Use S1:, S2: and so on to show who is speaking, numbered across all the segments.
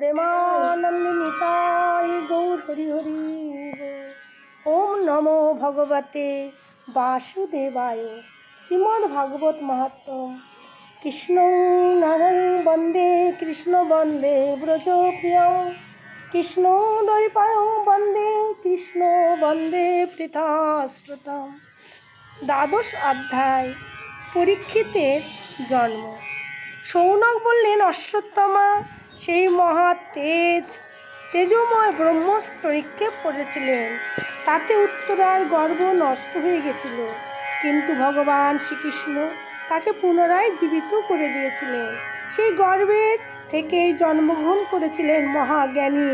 S1: প্রেমানন্দিতায় গৌর হরি হরি ওম নমো ভগবতে বাসুদেবায় শ্রীমদ্ ভাগবত মাহাত্ম কৃষ্ণ নারায়ণ বন্দে, কৃষ্ণ বন্দে, ব্রজ প্রিয়। কৃষ্ণ দৈপায় বন্দে, কৃষ্ণ বন্দে পৃথাশ্রুতম। দ্বাদশ অধ্যায়, পরীক্ষিতের জন্ম। সৌনক বললেন, অশ্বত্থমা সেই মহা তেজ, তেজময় ব্রহ্মস্ত্র নিক্ষেপ করেছিলেন। তাতে উত্তরার গর্ভ নষ্ট হয়ে গেছিল। কিন্তু ভগবান শ্রীকৃষ্ণ তাকে পুনরায় জীবিত করে দিয়েছিলেন। সেই গর্ভের থেকেই জন্মগ্রহণ করেছিলেন মহাজ্ঞানী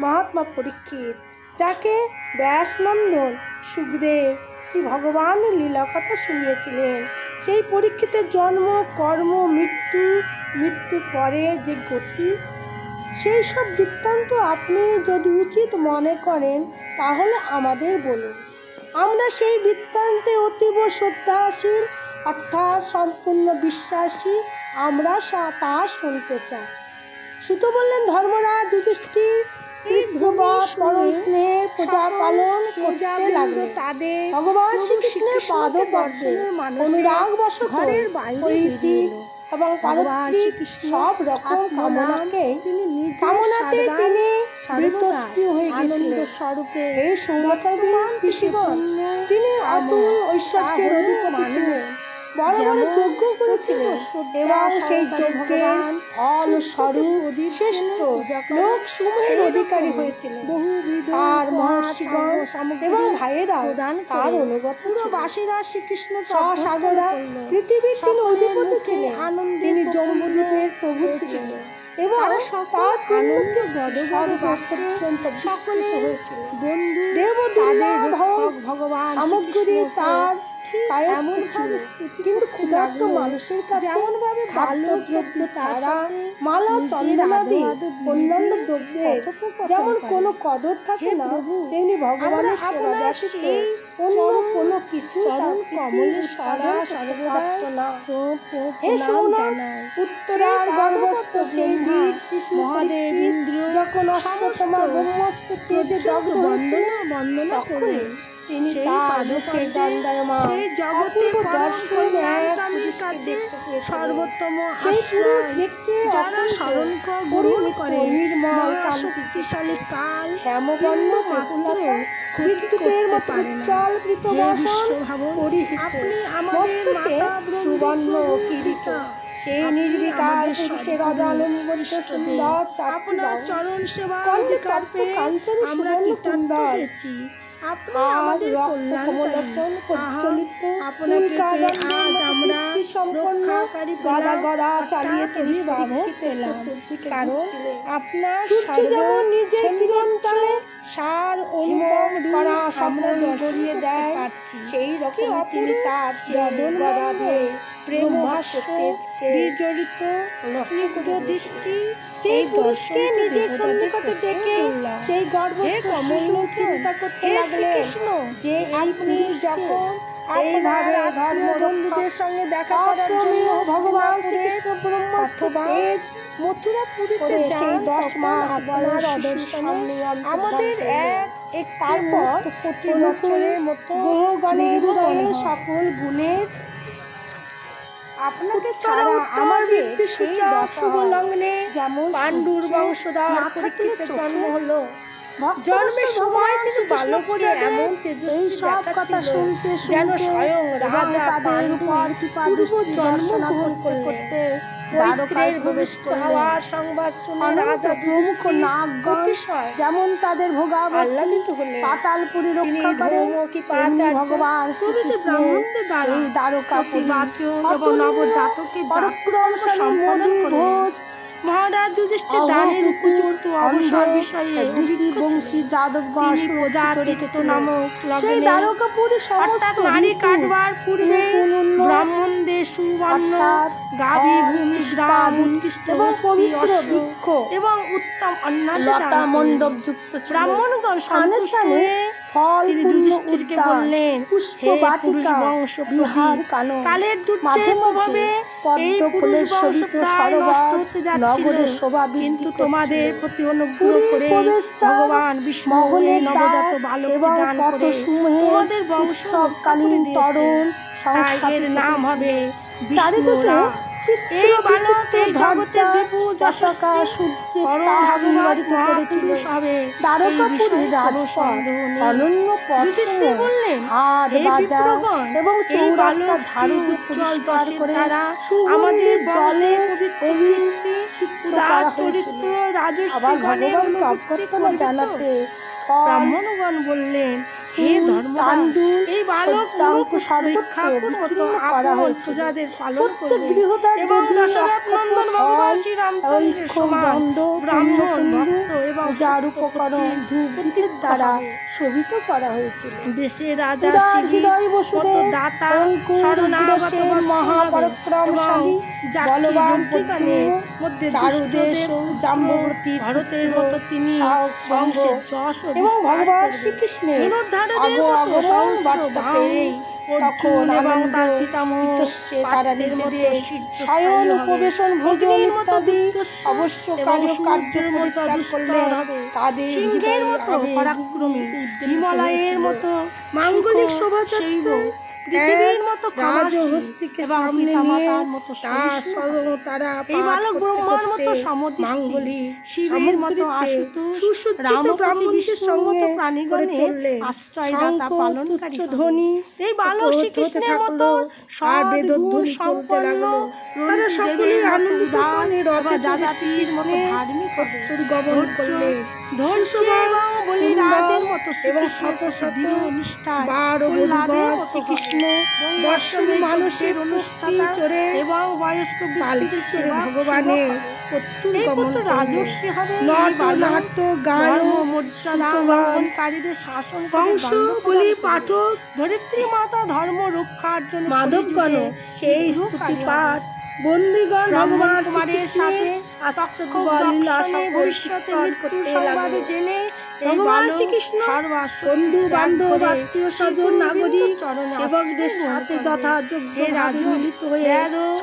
S1: মহাত্মা পরীক্ষিত, যাকে ব্যাসনন্দন, সুখদেব শ্রী ভগবানের লীলা কথা শুনিয়েছিলেন। সেই পরীক্ষিতের জন্ম, কর্ম, মৃত্যু মৃত্যু পরে যে গতি সেই সব বৃত্তান্ত আপনি যদি উচিত মনে করেন তাহলে আমাদের বলুন। আমরা সেই বৃত্তান্তে অতীব শ্রদ্ধাশীল অর্থাৎ সম্পূর্ণ বিশ্বাসী আমরা তা শুনতে চাই। সুতো বললেন ধর্মরাজ যুধিষ্ঠির ভগবান শ্রীকৃষ্ণের পাদ অনুরাগ বশত
S2: ঘরের বাইরে।
S1: এবং পারত্রিক সব রকম কামনাকে
S2: তিনি নিজে
S1: কামনাতে তিনি হয়ে গেছিলেন।
S2: স্বরূপে
S1: এই সৌভাগ্যদিন ঋষিগণ তিনি অতুল ঐশ্বর্যের অধিপতি ছিলেন। বড় বড় যজ্ঞ করেছিলেন এবং সেই যজ্ঞের ফল স্বরূপ শ্রেষ্ঠ লোক সমূহের অধিকারী হয়েছিলেন। তার মহর্ষিগণ এবং ভাইয়েরা তার অনুগত
S2: বাসীরা শ্রীকৃষ্ণ
S1: সসাগরা পৃথিবীর তিনি অধিপতি ছিলেন।
S2: আনন্দে
S1: তিনি জম্বুদ্বীপের প্রভু ছিলেন। এবং
S2: তার আনন্দ
S1: পর্যন্ত বিস্তৃত হয়েছিল। দেব
S2: ভগবান
S1: সামগ্রী তার
S2: এমন
S1: কিন্তু ক্ষুধার্ত মানুষের কাছে
S2: যেমনভাবে তার
S1: মালা অন্যান্য যেমন। কোনো কদর থাকে না তেমনি ভগবানের
S2: আমরা
S1: সেবা ব্যতীত অন্য কোনো কিছু
S2: চরণ কমলে সদা
S1: সর্বদা না। হে
S2: প্রণাম
S1: উত্তরার গর্ভস্থ সেই বীর শিশু
S2: মহাদেব ইন্দ্র
S1: যখন ব্রহ্মস্ত তেজে দগ্ধ তখনই। তিনি তার
S2: পাদপদ্মে
S1: দণ্ডায়মান।
S2: সেই জগতে
S1: অপূর্ব
S2: পরম
S1: দর্শনে পুরুষকে
S2: কাছে সর্বোত্তম আশ্রয়
S1: দেখতে
S2: যারা গ্রহণ করে।
S1: নির্মল
S2: শক্তিশালী কাল
S1: শ্যামবর্ণ
S2: মাত্র
S1: বিদ্যুতের মতো উজ্জ্বল পরিহিত। মস্তকে সুবর্ণ সেই নির্বিকার পুরুষের সুন্দর
S2: চরণ
S1: তপ্ত
S2: আমরা
S1: সুবর্ণ কুণ্ডল।
S2: আপনার
S1: সূর্য যেমন নিজের কিরণ চালে
S2: সার অনুপম
S1: করা সকল গড়িয়ে দেয় সেই রকম তিনি তার সেই
S2: গদন
S1: গদা দিয়ে
S2: প্রেমহাস্য
S1: ব্রহ্মাস্ত্র তেজকে
S2: বিজড়িত স্নিগ্ধ দৃষ্টি
S1: সেই পুরুষকে নিজের সন্নিকটে দেখে সেই
S2: কমল
S1: চিন্তা করতে লাগলেন যে
S2: আপনি যখন
S1: এইভাবে ধর্ম
S2: বন্ধুদের সঙ্গে দেখা করার জন্য
S1: ভগবান শ্রীকৃষ্ণ ব্রহ্মাস্ত্র তেজ
S2: মথুরাপুরীতে
S1: সেই দশ মাস
S2: আপনার অদর্শনে আমাদের এক এক
S1: তারপর
S2: কোটি বছরের মতো
S1: গ্রহগণের হৃদয়ে সকল গুণের
S2: আপনাকে
S1: ছাড়া আমার বীর সেই
S2: সূচক
S1: দশা
S2: শুভ লগ্নে
S1: যেমন
S2: পাণ্ডুর বংশধর পরীক্ষিতের জন্ম হলো। জন্মের সময় এমন
S1: এই সব কথা শুনতে
S2: যেন স্বয়ং রাজা
S1: তাদের উপর কৃপা করতে
S2: ভূমিষ্ঠ হওয়ার সংবাদ শুনে
S1: অনন্ত
S2: রাজা
S1: প্রমুখ
S2: যুধিষ্ঠির অতিশয়
S1: যেমন তাদের
S2: আহ্লাদিত হলেন।
S1: পাতালপুরী রক্ষা
S2: ধৌমকী
S1: ভগবান শ্রীকৃষ্ণের সেই পরাক্রমশালী মধুর ভোজ
S2: মহারাজ যুধিষ্ঠির দানের উপযুক্ত অবসর বিষয়ে
S1: বংশী। যাদবগণ সুরক্ষিত
S2: নামক
S1: সেই দ্বারকাপুরী সমস্ত
S2: নারী কাটবার পূর্বে ব্রাহ্মণদের সুবর্ণ
S1: ফল,
S2: ভূমি গ্রাম উৎকৃষ্ট
S1: এবং পবিত্র বৃক্ষ
S2: এবং উত্তম করলেন।
S1: মণ্ডপ যুক্ত
S2: ব্রাহ্মণগণ
S1: স্থানে
S2: সন্তুষ্ট
S1: স্থানে ফল
S2: যুধিষ্ঠিরকে বললেন হে পুরুষ বংশ
S1: বিহার কানন,
S2: কালের দুর্যোগের প্রভাবে এই
S1: পদ্ম
S2: পুরুষ
S1: ফুলের
S2: বংশ
S1: শোভিত
S2: প্রায় নষ্ট হতে যাচ্ছিল।
S1: শোভা বৃদ্ধি
S2: কিন্তু তোমাদের প্রতি অনুগ্রহ করে ভগবান বিষ্ণু এই নবজাত বালককে
S1: এবং
S2: দান করে তোমাদের বংশ
S1: উৎসবকালীন তরুণ
S2: তাই এর নাম হবে
S1: চারিদিকে
S2: এই বালক এই জগতের বিপুল যশস্বী
S1: সূর্যের
S2: পরম
S1: নিবারিত করেছিল।
S2: হবে এই
S1: দ্বারকাপুরীর
S2: বিষয়ে কোনো
S1: রাজপথ অনন্য পথ
S2: বললেন,
S1: হাট বাজার এবং চৌরাস্তা ঝাড়ু
S2: উজ্জ্বল যশের
S1: করে
S2: আমাদের
S1: জলে
S2: বংশের পবিত্র
S1: এগিয়ে
S2: কীর্তি,
S1: সিক্ত
S2: উদার চরিত্র?
S1: জানাতে
S2: ব্রাহ্মণগণ বললেন হে
S1: ফুল,
S2: এই বালক
S1: সজ্জাঙ্ক
S2: পুত্র মতো আপন
S1: হয়েছিল।
S2: পালন করবে এবং দশরথ নন্দন ভগবান শ্রী রামচন্দ্রের সমান ব্রাহ্মণ ভক্ত এবং
S1: উপকরণ দ্বারা। শোভিত করা হয়েছিল
S2: দেশের রাজা শিবির দাতা শরণাগত।
S1: মহাপরাক্রমশালী, বলবান
S2: মধ্যে
S1: চারুদেশ
S2: ভরতের মতো তিনি
S1: সাহস, সম্ভ,
S2: বংশের যশ ও
S1: এবং ভগবান শ্রীকৃষ্ণের
S2: ধনুর্ধারদের মতো
S1: অগরণ
S2: সহস্র
S1: বার্তা
S2: বাণ
S1: পেয়েই
S2: অর্জুন
S1: তখন
S2: এবং তার পিতামহ
S1: তারা
S2: মতো
S1: নিজেদের সায়ন উপবেশন ভোজন ইত্যাদি অবশ্য
S2: এবং
S1: কার্য কার্য
S2: মতো দুস্তর হবে।
S1: তাদের
S2: সিংহের মতো পরাক্রমী হিমালয়ের মতো
S1: মাঙ্গলিক
S2: শৈব, পৃথিবীর মতো এবং পিতামাতার মতো
S1: তার তারা
S2: এই বালক ব্রহ্মার মতো সমদৃষ্টি শিবের মতো আশুতোষ রামপতি বিশ্বঙ্গত প্রাণীগণে আশ্রয়দাতা পালনকারী
S1: ধ্বনি
S2: এই বালক শ্রীকৃষ্ণের মতো সদ্গুণ সম্পন্ন
S1: তারা মনে রথে
S2: এবং
S1: চড়ে
S2: যাদাতির মতো ধার্মিক এবং
S1: শত শত শ্রীকৃষ্ণ। মানুষের চড়ে
S2: এবং বয়স্ক
S1: ভগবানের
S2: হবে। মর্যাদা লঙ্ঘনকারীদের শাসন করে
S1: কংস বলি পাঠক
S2: ধরিত্রী মাতা ধর্ম রক্ষার জন্য
S1: মাধবগণ সেই স্তুতি পাঠ বন্দিগণ
S2: ব্রাহ্মণ
S1: ভগবান
S2: কুমারের সাথে
S1: শ্রীকৃষ্ণের
S2: দর্শনে ভবিষ্যতে মৃত্যুর সংবাদে জেনে
S1: ভগবান শ্রীকৃষ্ণ বন্ধু বান্ধব আত্মীয় স্বজন নাগরিক সেবকদের সাথে যথাযোগ্য
S2: রাজু
S1: মিলিত হয়ে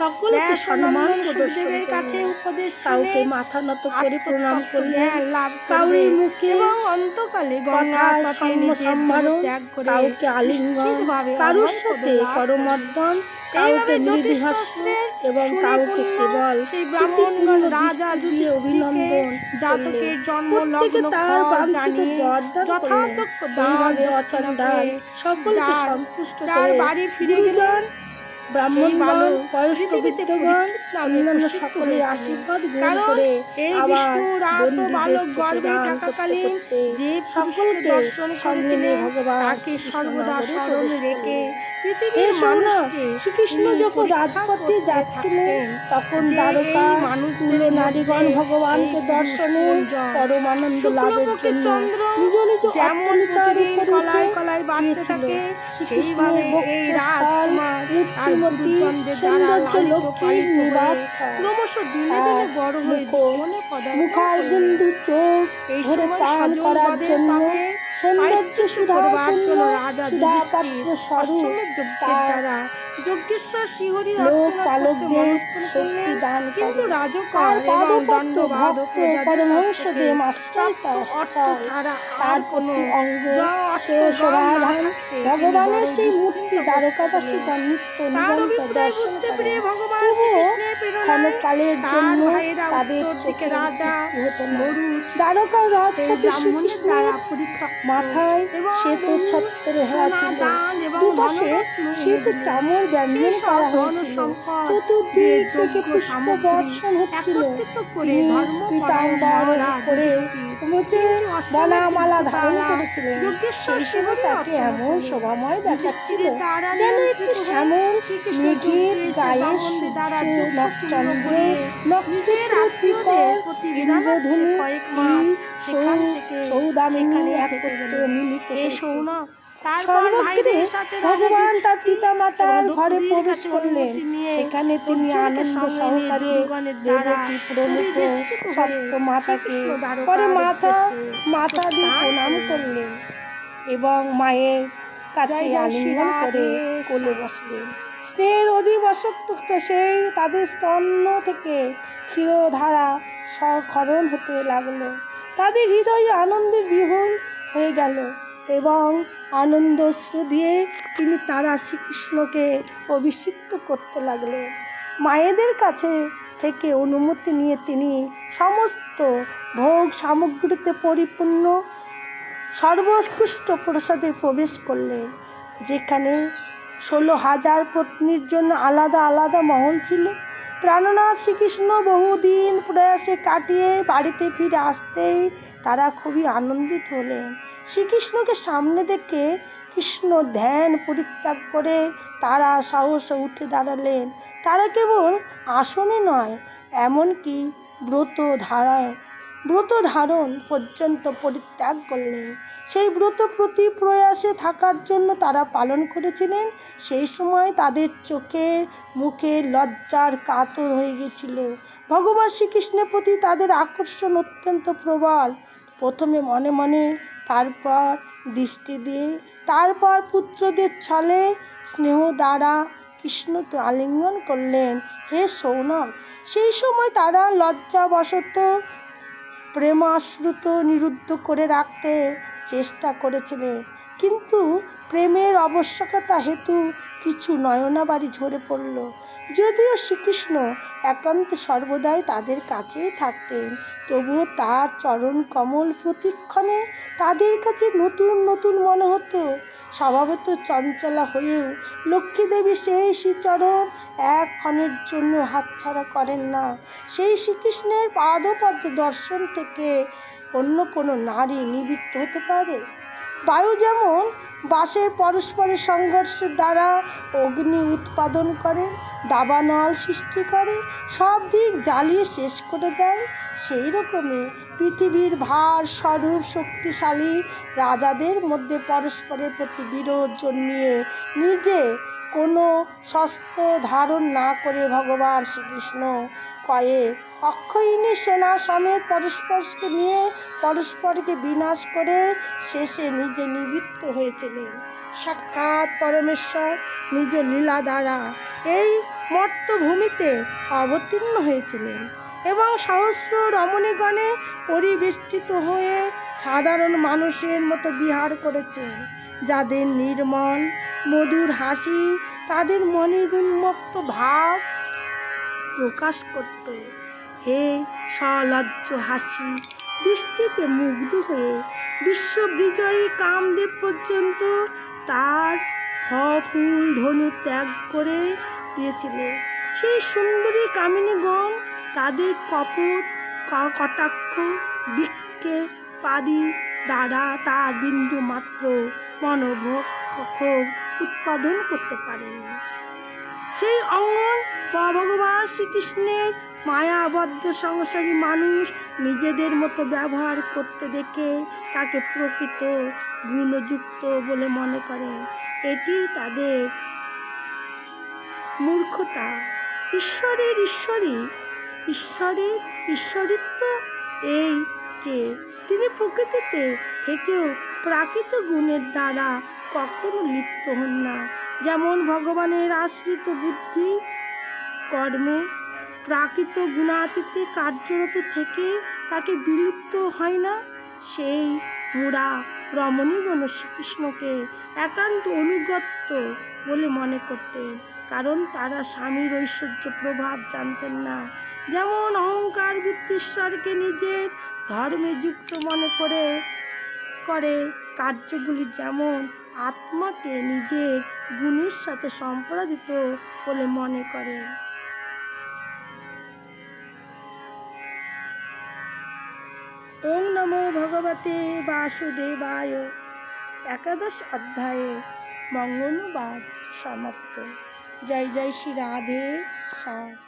S1: সকলকে সম্মান
S2: নন্দন কাছে উপদেশ
S1: কাউকে মাথা নত করে প্রণাম করলে কাউরির মুখে
S2: এবং অন্তকালে
S1: কাউকে আলিঙ্গন কারোর সাথে। করমর্দন কাউকে এবং কাউকে কেবল
S2: সেই ব্রাহ্মণগণ রাজা
S1: অভিনন্দন
S2: জাতকের জন্ম লগ্ন
S1: তার বাঞ্ছিত।
S2: যথাযোগ্য দান
S1: অচণ্ডাল সকলকে সন্তুষ্ট করে
S2: বাড়ি ফিরে গেলেন
S1: ব্রাহ্মণগণ বয়স্ক অন্যান্য সকলে আশীর্বাদ গ্রহণ করে আবার
S2: থাকাকালীন যে
S1: সকলকে
S2: দর্শন করেছিলেন তাকে সর্বদা স্মরণ রেখে পৃথিবীর মানুষকে
S1: শ্রীকৃষ্ণ যখন রাজপথে যাচ্ছিলেন তখন দ্বারকা
S2: মানুষদের
S1: নারীগণ ভগবানকে দর্শনে পরমানন্দ লাভের জন্য নিজ নিজ
S2: যেমন কলায় কলায় বাড়তে থাকে সেইভাবে এই রাজকুমার
S1: মূর্তিমতী, সৌন্দর্য লক্ষ্মীর
S2: পালিত ক্রমশ দিনে দিনে বড় হয়ে
S1: মুখার বিন্দু চোখ
S2: এই সময়
S1: করার জন্য সৌন্দর্য সুধার
S2: জন্য রাজা যুধিষ্ঠির অশ্বমেধ যজ্ঞের দ্বারা যজ্ঞেশ্বর শিহরির অর্চনা করতে
S1: পালকদের শক্তি দান
S2: কিন্তু রাজকর এবং প্রজাদের থেকে অর্থ ছাড়া
S1: তার
S2: আর কোনো
S1: অঙ্গ সমাধান ভগবানের সেই মূর্তি
S2: হলেন।
S1: নিত্য
S2: তার অভিপ্রায় বুঝতে পেরে ভগবান
S1: তবুও ক্ষণকালের জন্য তাদের চোখে হতো না দ্বারকার রাজপথে শ্রীকৃষ্ণের মাথায় শ্বেত ছত্র হওয়া ছিল। দুপাশে শ্বেত চামর ব্যঞ্জন করা হয়েছিল। চতুর্দিক থেকে পুষ্প বর্ষণ হচ্ছিল। পীতাম্বর করে
S2: যুদ্ধ
S1: ধারণ করেছিলেন সেই তাকে এমন। শোভাময় দেখাচ্ছিল যেন একটি শ্যামল মেঘের গায়ে নক্ষত্র
S2: থেকে
S1: সৌদামিনী একত্রে মিলিত ভগবান তার পিতা মাতার ঘরে প্রবেশ করলেন। সেখানে তিনি আনন্দ সহকারে দেবকী প্রমুখ সপ্ত মাতাকে পরে মাথা মাথা দিয়ে প্রণাম
S2: করলেন।
S1: এবং মায়ের কাছে আলিঙ্গন করে কোলে বসলেন। স্নেহের অধিবসক্ত সেই তাদের স্তন্য থেকে ক্ষীরধারা স্বক্ষরণ হতে লাগল। তাদের হৃদয়ে আনন্দের বিহুল হয়ে গেল। এবং আনন্দশ্রু দিয়ে তিনি তারা শ্রীকৃষ্ণকে অভিষিক্ত করতে লাগলেন। মায়েদের কাছে থেকে অনুমতি নিয়ে তিনি সমস্ত ভোগ সামগ্রীতে পরিপূর্ণ সর্বোৎকৃষ্ট প্রসাদে প্রবেশ করলেন, যেখানে ষোলো হাজার পত্নীর জন্য আলাদা আলাদা মহল ছিল। প্রাণনাথ শ্রীকৃষ্ণ বহুদিন প্রয়াসে কাটিয়ে বাড়িতে ফিরে আসতেই তারা খুবই আনন্দিত হলেন। শ্রীকৃষ্ণকে সামনে দেখে কৃষ্ণ ধ্যান পরিত্যাগ করে তারা সাহসে উঠে দাঁড়ালেন। তারা কেবল আসনে নয়, এমনকি ব্রত ধারায় ব্রত ধারণ পর্যন্ত পরিত্যাগ করলেন। সেই ব্রত প্রতি প্রয়াসে থাকার জন্য তারা পালন করেছিলেন। সেই সময় তাদের চোখে, মুখে লজ্জার কাতর হয়ে গেছিল। ভগবান শ্রীকৃষ্ণের প্রতি তাদের আকর্ষণ অত্যন্ত প্রবল। প্রথমে মনে মনে তারপর দৃষ্টি দিয়ে, তারপর পুত্রদের ছলে স্নেহ দ্বারা কৃষ্ণকে আলিঙ্গন করলেন। হে সৌনক, সেই সময় তারা লজ্জাবশত প্রেমাশ্রুত নিরুদ্ধ করে রাখতে চেষ্টা করেছিলেন কিন্তু প্রেমের আবশ্যকতা হেতু কিছু নয়নাবাড়ি ঝরে পড়ল। যদিও শ্রীকৃষ্ণ একান্ত সর্বদাই তাদের কাছেই থাকতেন। তবুও তার চরণ কমল প্রতিক্ষণে তাদের কাছে নতুন নতুন মনে হতো। স্বভাবত চঞ্চলা হয়েও লক্ষ্মী দেবী সেই শ্রীচরণ এক ক্ষণের জন্য হাতছাড়া করেন না। সেই শ্রীকৃষ্ণের পাদপদ্ম দর্শন থেকে অন্য কোনো নারী নিবৃত্ত হতে পারে? বায়ু যেমন বাসের পরস্পরের সংঘর্ষের দ্বারা অগ্নি উৎপাদন করে, দাবানল সৃষ্টি করে, সব দিক জ্বালিয়ে শেষ করে দেয়। সেই রকমই পৃথিবীর ভার স্বরূপ শক্তিশালী রাজাদের মধ্যে পরস্পরের প্রতি বিরোধ জন্মিয়ে নিজে কোনো শস্ত্র ধারণ না করে ভগবান শ্রীকৃষ্ণ কয়ে অক্ষয়িনী সেনা সমেত পরস্পরকে নিয়ে পরস্পরকে বিনাশ করে শেষে নিজে নিবৃত্ত হয়েছিলেন। সাক্ষাৎ পরমেশ্বর নিজ লীলা দ্বারা এই মর্তভূমিতে অবতীর্ণ হয়েছিলেন এবং সহস্র রমণীগণে পরিবেষ্টিত হয়ে সাধারণ মানুষের মতো বিহার করেছেন। যাদের নির্মল, মধুর হাসি, তাদের মনের উন্মুক্ত ভাব প্রকাশ করত। হে সলজ্জ হাসি, দৃষ্টিতে মুগ্ধ হয়ে বিশ্ব বিজয়ী কামদেব পর্যন্ত তার ফুল ধনু ত্যাগ করে দিয়েছিলেন সেই সুন্দরী কামিনীগণ তাদের কপট কটাক্ষ, বৃক্ষে পাদি দ্বারা তার বিন্দু মাত্র মনোভোগ উৎপাদন করতে পারেনি। সেই অঙ্গন বা ভগবান শ্রীকৃষ্ণের মায়াবদ্ধ সংসারী মানুষ নিজেদের মতো ব্যবহার করতে দেখে তাকে প্রকৃত গুণযুক্ত বলে মনে করে। এটি তাদের মূর্খতা। ঈশ্বরের ঈশ্বরী ঈশ্বরের ঈশ্বরিত্ব এই যে, তিনি প্রকৃতিতে থেকেও প্রাকৃত গুণের দ্বারা কখনো লিপ্ত হন না। যেমন ভগবানের আশ্রিত বুদ্ধি, কর্মে প্রাকৃত গুণাতীতে কার্যরত থেকে তাকে বিলুপ্ত হয় না, সেই মুরা রমণীগণ শ্রীকৃষ্ণকে একান্ত অনুগত্য বলে মনে করতেন, কারণ তারা স্বামীর ঐশ্বর্য প্রভাব জানতেন না। যেমন অহংকার বৃত্তিশ্বরকে নিজের ধর্মে যুক্ত মনে করে করে কার্যগুলি যেমন আত্মাকে নিজের গুণের সাথে সম্পাদিত বলে মনে করে। ওম নমো ভগবতে বাসুদেবায়। একাদশ অধ্যায়ে মঙ্গলবাদ সমাপ্ত। জয় জয় শ্রী রাধে শ্যাম